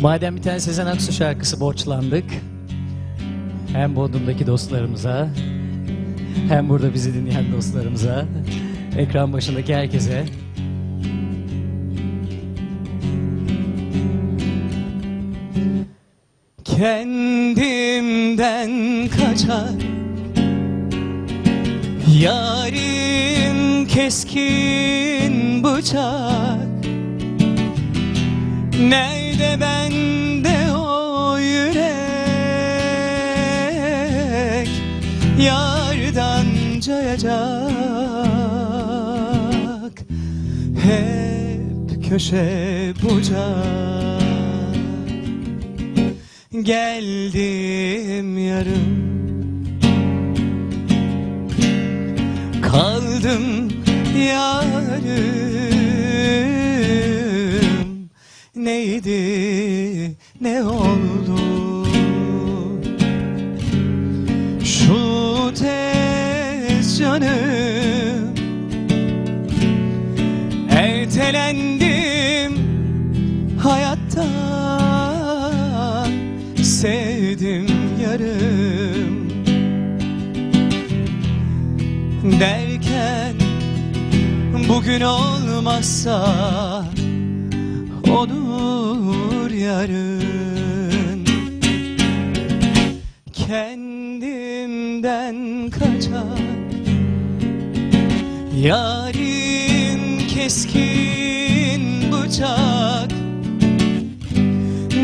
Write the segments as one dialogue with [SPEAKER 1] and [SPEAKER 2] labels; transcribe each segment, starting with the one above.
[SPEAKER 1] Madem bir tane Sezen Aksu şarkısı borçlandık. Hem Bodrum'daki dostlarımıza, hem burada bizi dinleyen dostlarımıza, ekran başındaki herkese. Kendimden kaçar Yarim keskin bıçak Nerede bende o yürek? Yardan cayacak. Hep köşe bucak. Geldim yarım. Kaldım yarım Neydi ne oldu? Şu tez canım Ertelendim hayattan Sevdim yarım Derken bugün olmazsa olur yarın. Kendimden kaçar. Yarim keskin bıçak.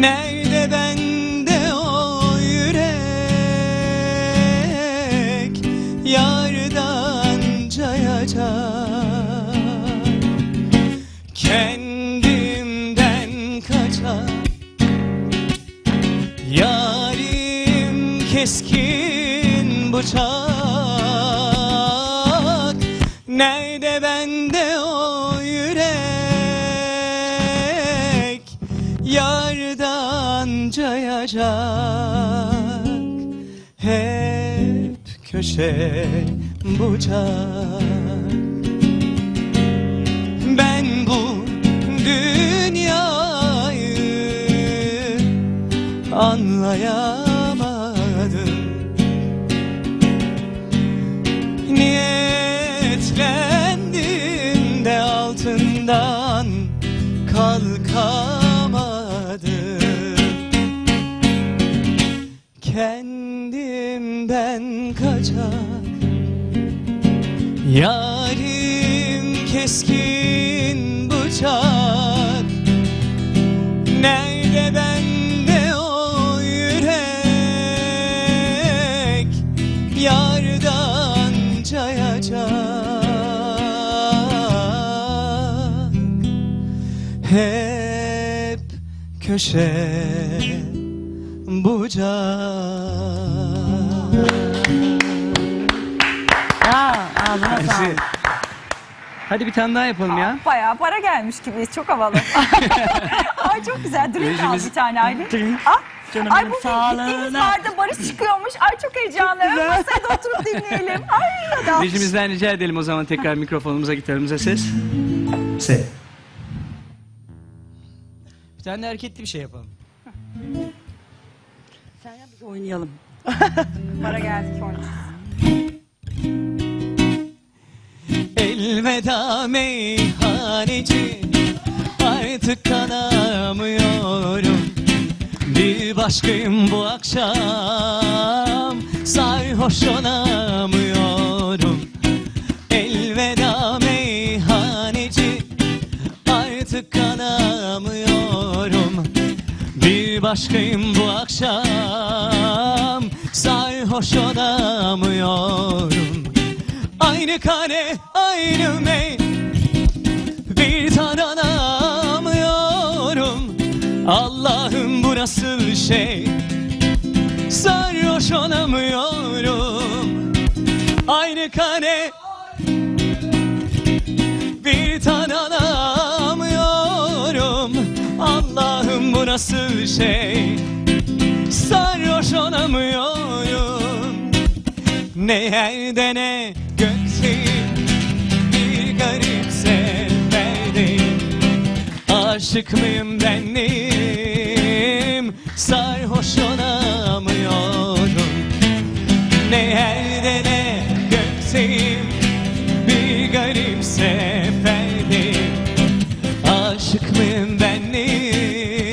[SPEAKER 1] Nerede Nerede bende o yürek? Yardan cayacak. Hep köşe bucak. Ben bu dünyayı anlayamadım Yarim keskin bıçak. Nerede bende o yürek? Yardan cayacak Hep köşe bucak.
[SPEAKER 2] Ya ağzına sağlık.
[SPEAKER 1] Hadi bir tane daha yapalım ya.
[SPEAKER 3] Bayağı para gelmiş gibiyiz. Çok havalı. Ay çok güzel. Drink al bir tane Aylin.
[SPEAKER 2] Drink.
[SPEAKER 3] Ah.
[SPEAKER 2] Canım
[SPEAKER 3] Ay
[SPEAKER 2] sağlığına.
[SPEAKER 3] gittiğimiz barda Barış çıkıyormuş. Ay çok heyecanlı. Masada oturup dinleyelim. Ay alkış.
[SPEAKER 1] Rejimizden rica edelim o zaman tekrar mikrofonumuza gitarımıza ses. Se. Bir tane de hareketli bir şey yapalım.
[SPEAKER 2] Sen yap biz oynayalım.
[SPEAKER 3] Para geldik oynayacağız.
[SPEAKER 1] Elveda meyhaneci Artık kanamıyorum Bir başkayım bu akşam Sarhoş olamıyorum. Elveda meyhaneci Artık kanamıyorum Bir başkayım bu akşam Sarhoş olamıyorum Aynı kare, aynı mey Bir taranamıyorum Allah'ım bu nasıl şey? Sarhoş olamıyorum. Aynı kare Bir taranamıyorum Allah'ım bu nasıl şey? Sarhoş olamıyorum. Ne yerde ne Aşık mıyım ben neyim sarhoş olamıyorum Ne yerde ne gökteyim bir garip seferdeyim Aşık mıyım benliğim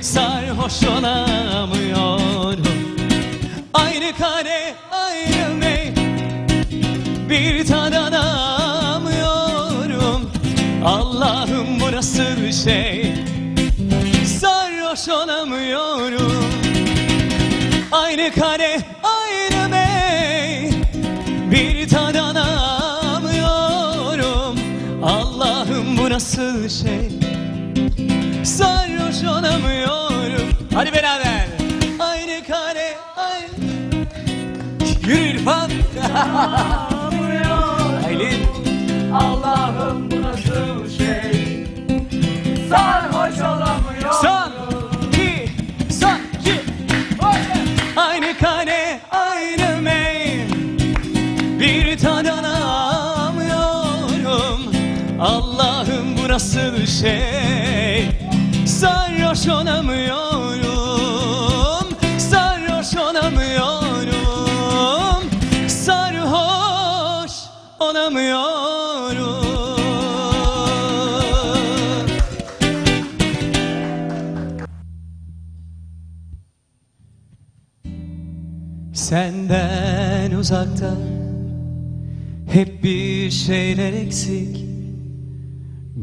[SPEAKER 1] sarhoş olamıyorum Aynı kare aynı mey bir tadanamıyorum Allah'ım Aynı kare aynı mey Bir tadanamıyorum Allah'ım bu nasıl şey? Sarhoş olamıyorum. Hadi beraber. Aynı kare aynı. Yürü İrfan. Aylin.
[SPEAKER 3] Allah'ım bu nasıl şey?
[SPEAKER 1] Nasıl şey? Sarhoş olamıyorum Sarhoş olamıyorum. Sarhoş olamıyorum. Senden uzakta hep bir şeyler eksik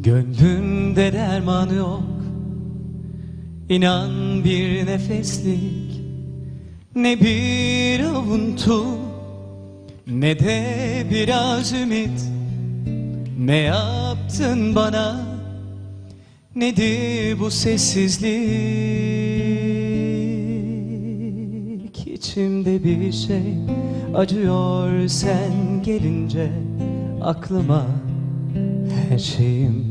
[SPEAKER 1] Gönlümde derman yok. İnan bir nefeslik. Ne bir avuntu Ne de biraz ümit. Ne yaptın bana? Nedir bu sessizlik? İçimde bir şey acıyor sen gelince Aklıma her şeyim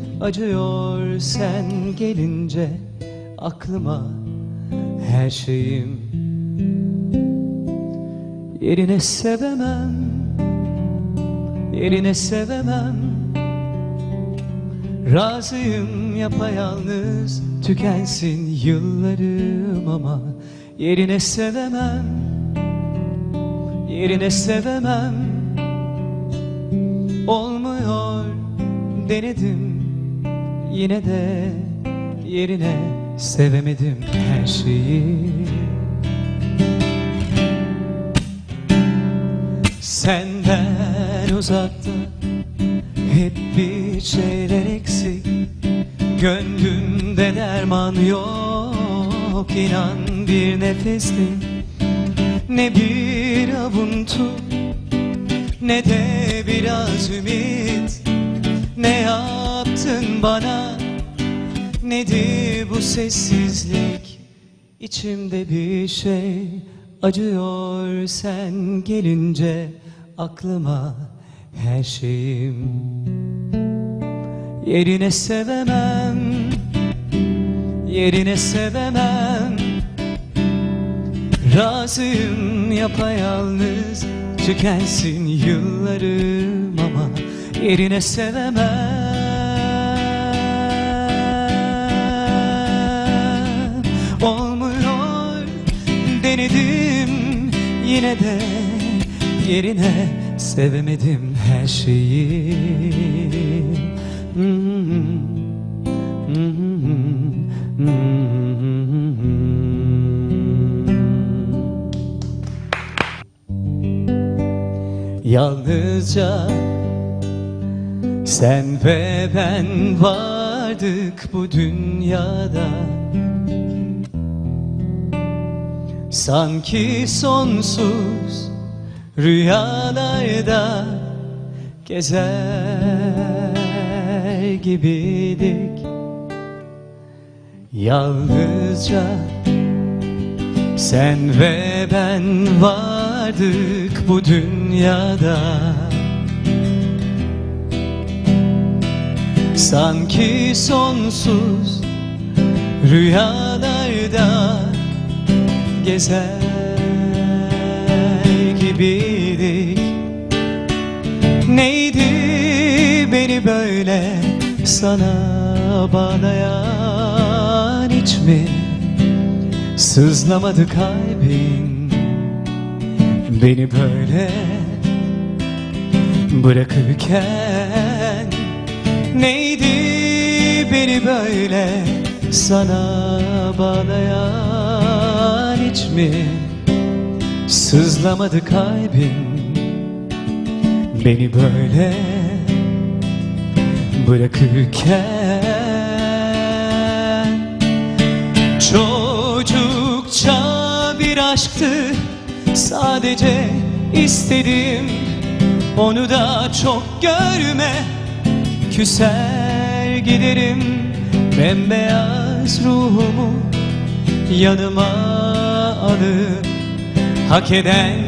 [SPEAKER 1] acıyor sen gelince Aklıma her şeyim. Yerine sevemem Yerine sevemem. Razıyım yapayalnız Tükensin yıllarım ama Yerine sevemem Yerine sevemem. Olmuyor denedim Yine de yerine sevemedim her şeyi. Senden uzakta hep bir şeyler eksik. Gönlümde derman yok inan bir nefeslik Ne bir avuntu ne de biraz ümit Ne yaptın bana nedir bu sessizlik? İçimde bir şey acıyor sen gelince aklıma her şeyim. Yerine sevemem Yerine sevemem. Razıyım yapayalnız Tükensin yıllarım ama Yerine sevemem Yine de yerine sevemedim her şeyi. Yalnızca sen ve ben vardık bu dünyada Sanki sonsuz rüyalarda gezer gibiydik. Yalnızca sen ve ben vardık bu dünyada. Sanki sonsuz rüyalarda gezer gibiydik. Neydi beni böyle sana bağlayan hiç mi? Sızlamadı kalbin Beni böyle bırakırken. Neydi beni böyle sana bağlayan hiç mi Sızlamadı kalbin Beni böyle bırakırken Çocukça bir aşktı. Sadece istedim Onu da çok görme. Küser giderim Bembeyaz ruhumu Yanıma alıp Hak eden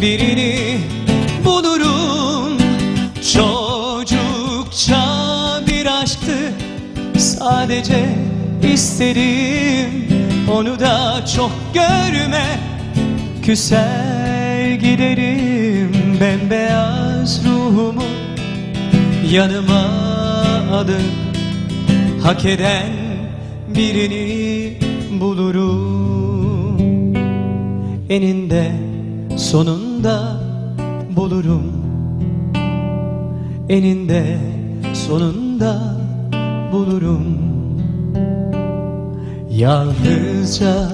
[SPEAKER 1] birini bulurum. Çocukça bir aşktı Sadece isterim Onu da çok görme Küser giderim. Bembeyaz ruhumu Yanıma alıp Hak eden birini Eninde sonunda bulurum. Eninde sonunda bulurum. Yalnızca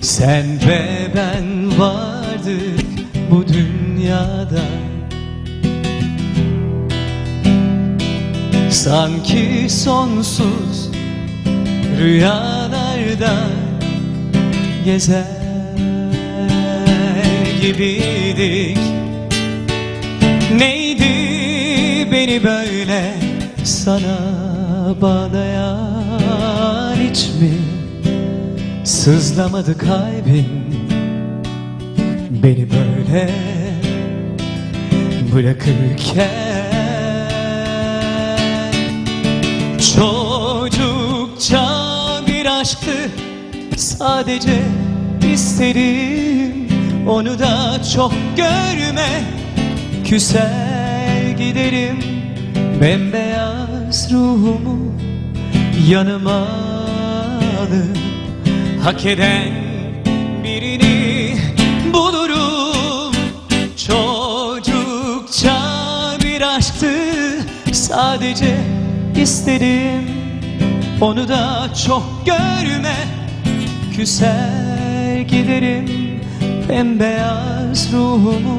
[SPEAKER 1] sen ve ben vardık bu dünyada. Sanki sonsuz rüyalarda gezer gibiydik. Neydi beni böyle sana bağlayan hiç mi? Sızlamadı kalbin beni böyle bırakırken. Çocukça bir aşktı sadece isterim Onu da çok görme. Küser giderim. Bembeyaz ruhumu yanıma alıp Hak eden birini bulurum. Çocukça bir aşktı. Sadece isterim Onu da çok görme. Küser giderim Bembeyaz ruhumu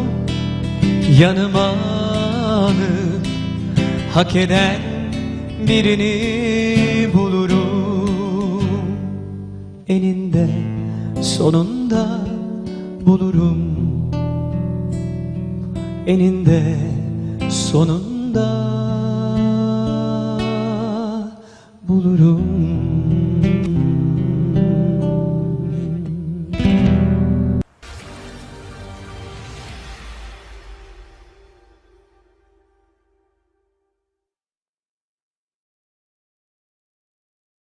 [SPEAKER 1] yanıma alıp Hak eden birini bulurum. Eninde sonunda bulurum. Eninde sonunda bulurum.